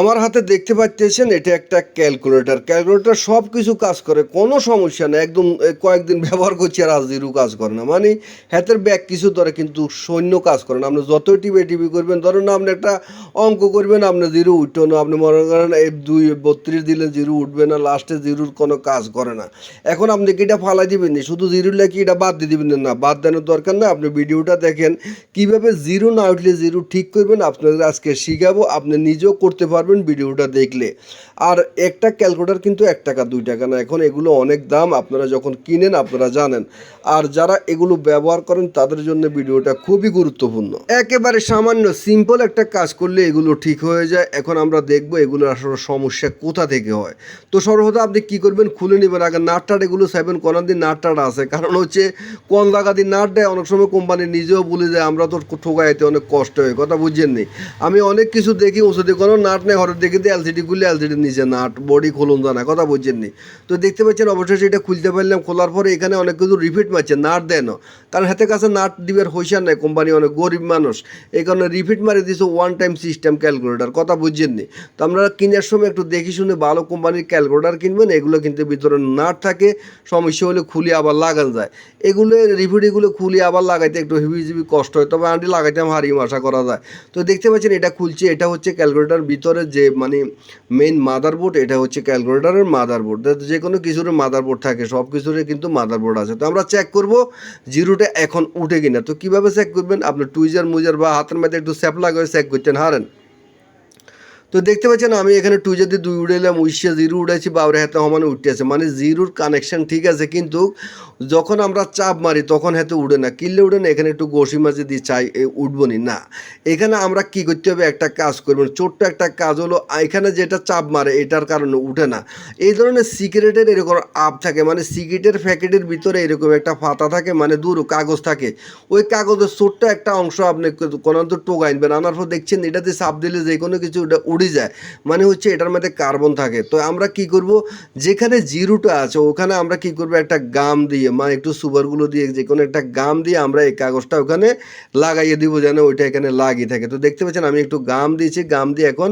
আমার হাতে দেখতে পাচ্ছেন, এটা একটা ক্যালকুলেটর। ক্যালকুলেটর সব কিছু কাজ করে, কোনো সমস্যা নেই। একদম কয়েকদিন ব্যবহার করছি আর আজ কাজ করে না। মানে হাতের ব্যাগ কিছু ধরে কিন্তু সৈন্য কাজ করে না। আপনি যতই টিপে টিপি করবেন, ধরেন না আপনি একটা অঙ্ক করবেন, আপনি জিরো উঠতো না। আপনি মনে করেন, এই দুই বত্রিশ দিলে জিরো উঠবে না লাস্টে জিরোর কোনো কাজ করে না। এখন আপনি কি এটা ফালাই দিবেন না? শুধু জিরো লেখি এটা বাদ দিয়ে দিবেন না? বাদ দেওয়ার দরকার না আপনি ভিডিওটা দেখেন, কীভাবে জিরো না উঠলে জিরো ঠিক করবেন, আপনাদের আজকে শিখাবো। আপনি নিজেও করতে পারবেন ভিডিওটা দেখলে। আর একটা ক্যালকুলেটর কিন্তু এক টাকা, দুই টাকা না। এখন এগুলো অনেক দাম, আপনারা যখন কিনেন, আপনারা জানেন। আর যারা এগুলো ব্যবহার করেন, তাদের জন্য ভিডিওটা খুবই গুরুত্বপূর্ণ। একেবারে সামান্য সিম্পল একটা কাজ করলে এগুলো ঠিক হয়ে যায়, এখন আমরা দেখব এগুলো আসলে সমস্যা কোথা থেকে হয়। তো সর্বদা আপনি কি করবেন, খুলে নেবেন আগে নাটটাট এগুলো সেভেন কোন দিন নাটটাট আছে, কারণ হচ্ছে কোন জায়গা দিয়ে নাট দেয়, অনেক সময় কোম্পানি নিজেও বলে যায় আমরা তো ঠোকাইতে অনেক কষ্ট হয়, কথা বুঝছেন নি। আমি অনেক কিছু দেখি, ওষুধে কোনো নাট নেই, হঠাৎ দেখি দিয়ে এলসিডি খুললে এলসিডির নিচে নাট বডি খুলুন জানা, কথা বুঝছেন নি। তো দেখতে পাচ্ছেন অবশ্যই সেটা খুলতে পারলাম, খোলার পরে এখানে অনেক কিছু রিপিট মারছে, নাট দেয় না। কারণ হাতে কাছে নাট দিবার হইসার নাই, কোম্পানি অনেক গরিব মানুষ, এই কারণে রিপিট মারি দিয়েছে ওয়ান টাইম সিস্টেম ক্যালকুলেটার কথা বুঝছেন নি তো আমরা কেনার সময় একটু দেখি শুনে ভালো কোম্পানির ক্যালকুলেটার কিনবেন, এগুলো কিন্তু ভিতরে নাট থাকে, সমস্যা হলে খুলে আবার লাগান যায়। এগুলো রিপিট এগুলো খুলে আবার লাগাইতে একটু হিবি জিবি কষ্ট হয়, তবে আন্টি লাগাইতে আমার হারিয়ে আশা করা যায়। তো দেখতে পাচ্ছেন এটা খুলছে, এটা হচ্ছে ক্যালকুলেটার ভিতরে যে মানে মেইন মাদারবোর্ড এটা হচ্ছে ক্যালকুলেটারের মাদারবোর্ড যে কোনো কিছুর মাদারবোর্ড থাকে সব কিছুরই কিন্তু মাদারবোর্ড আছে। তো আমরা চেক করব জিরোটা এখন উঠে কিনা। তো কীভাবে চেক করবেন? আপনি টুইজার মুজার বা হাতের মধ্যে একটু স্যাপ লাগিয়ে চেক করতেন হারেন। তো দেখতে পাচ্ছেন, আমি এখানে টু যদি দুই উড়াইলাম, উইশে জিরো উড়াইছি বাউরে হাতে সমানে উঠতে আছে। মানে জিরোর কানেকশন ঠিক আছে, কিন্তু যখন আমরা চাপ মারি, তখন হাতে উড়ে না। কিনলে উড়ে না, এখানে একটু গোসি মাঝে দিয়ে চাই উঠবো নি না। এখানে আমরা কি করতে হবে, একটা কাজ করবেন ছোট্ট একটা কাজ হলো এখানে যেটা চাপ মারে, এটার কারণে উঠে না। এই ধরনের সিগারেটের এরকম আপ থাকে মানে সিগারেটের প্যাকেটের ভিতরে এরকম একটা ফাতা থাকে মানে দূর কাগজ থাকে। ওই কাগজের ছোট্ট একটা অংশ আপনি কোনো তো টোকা আনবেন আনার পর দেখছেন এটাতে চাপ দিলে যে কোনো কিছু উড়ে যায়। মানে হচ্ছে এটার মধ্যে কার্বন থাকে। তো আমরা কি করব? যেখানে জিরোটা আছে, ওখানে আমরা কি করব? একটা গাম দিয়ে মানে একটু সুপারগুলো দিয়ে যে কোনো একটা গাম দিয়ে আমরা এই কাগজটা ওখানে লাগাইয়ে দিব যেন ওইটা এখানে লাগিয়ে থাকে। তো দেখতে পাচ্ছেন, আমি একটু গাম দিয়েছি। গাম দিয়ে এখন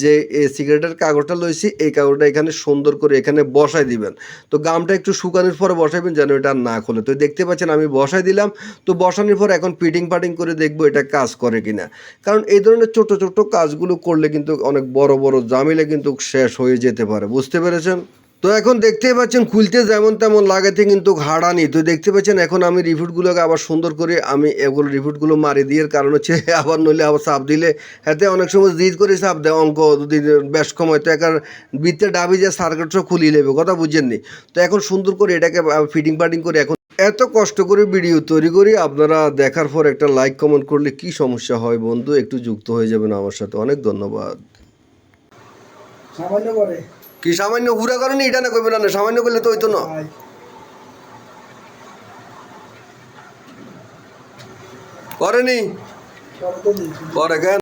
যে সিগারেটের কাগজটা লইছি, এই কাগজটা এখানে সুন্দর করে এখানে বসাই দিবেন। তো গামটা একটু শুকানোর পরে বসাইবেন যেন এটা না খোলে। তো দেখতে পাচ্ছেন, আমি বসাই দিলাম। তো বসানোর পর এখন পিটিং পাটিং করে দেখব এটা কাজ করে কিনা। কারণ এই ধরনের ছোট ছোট কাজগুলো করলে কিন্তু অনেক বড় বড় জামিলে কিন্তু শেষ হয়ে যেতে পারে। বুঝতে পেরেছেন? তো এখন দেখতেই পাচ্ছেন খুলতে যেমন তেমন লাগাতে কিন্তু হাড়ানি তো দেখতে পাচ্ছেন এখন আমি রিফুটগুলোকে আবার সুন্দর করে আমি এগুলো রিফুটগুলো মারি দিয়ে, কারণ হচ্ছে আবার নইলে আবার চাপ দিলে হাতে অনেক সময় জিদ করে চাপ দেয় অঙ্ক, যদি বেশ সময় তো একার বৃত্তে ডাবি যে সার্কিটটা খুলিয়ে নেবে, কথা বুঝেননি। তো এখন সুন্দর করে এটাকে ফিটিং পাটিং করে এখন এত কষ্ট করে ভিডিও তৈরি করি, আপনারা দেখার পর একটা লাইক কমেন্ট করলে কি সমস্যা হয় বন্ধু? একটু যুক্ত হয়ে যাবেন আমার সাথে। অনেক ধন্যবাদ। সামান্য করে। কি সামান্য হুরা করেনি এটা না করবে না সামান্য করলে তো হইতো না। করেনি? করে কেন?